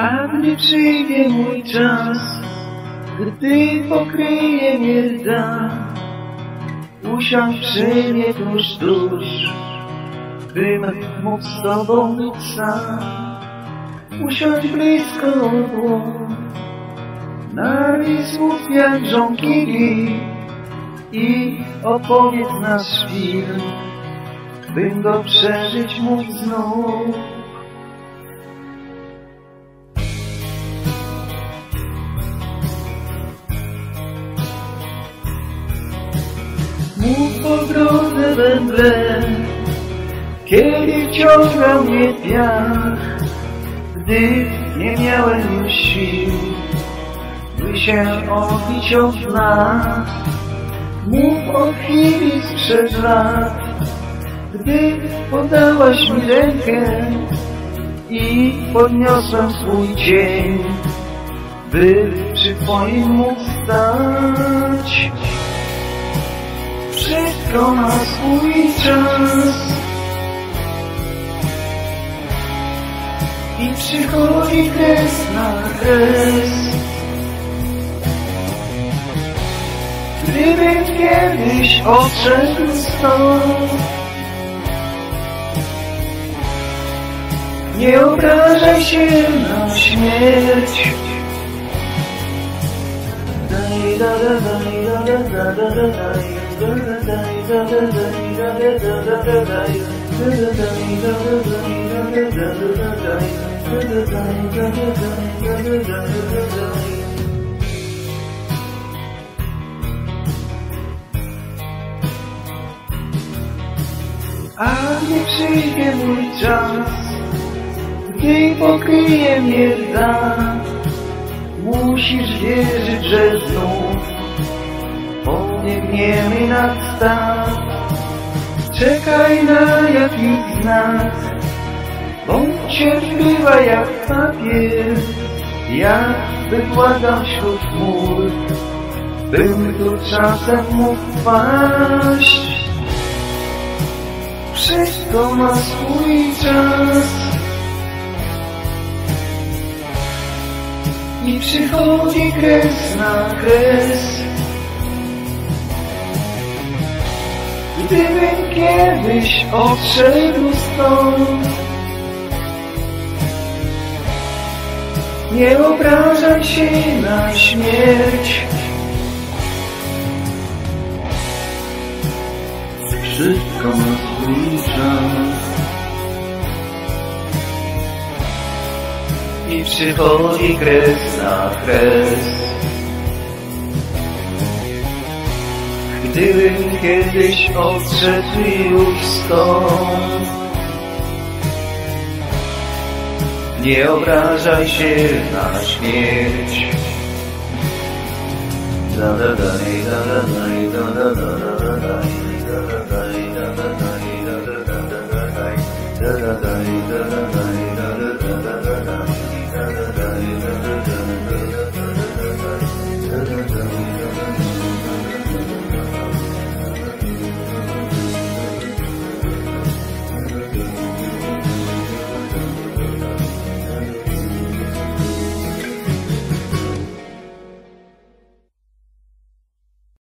A gdy przyjdzie mój czas, gdy pokryje mnie rda, usiądź przy mnie tuż, tuż, bym mógł z tobą być sam. Usiądź blisko dłoń, narwij słów jak żonkili i opowiedz nasz film, bym go przeżyć mógł znów. Mów po drodze będę, kiedy wciągał mnie wiatr, gdy nie miałem już sił, by się odbić od. Mów o chwili sprzed lat, gdy podałaś mi rękę i podniosłem swój cień, by przy twoim mógł stać. Wszystko ma swój czas i przychodzi kres na kres. Gdybym kiedyś odszedł stąd, nie obrażaj się na śmierć. Da, da, da, da, da, da, da, daj. A nie przyjdzie mój czas, gdy pokryje mnie rda, musisz wierzyć, że znów pobiegniemy nad stan. Czekaj na jakiś znak, bądź cierpliwa jak papier, ja wykładam wśród chmur, bym tu czasem mógł paść. Wszystko ma swój czas i przychodzi kres na kres. Gdybym kiedyś odszedł stąd Nie obrażaj się na śmierć. Wszystko ma swój czas I przychodzi kres na kres Gdybym kiedyś odszedł już stąd. Nie obrażaj się na śmierć. Da da da da da da da da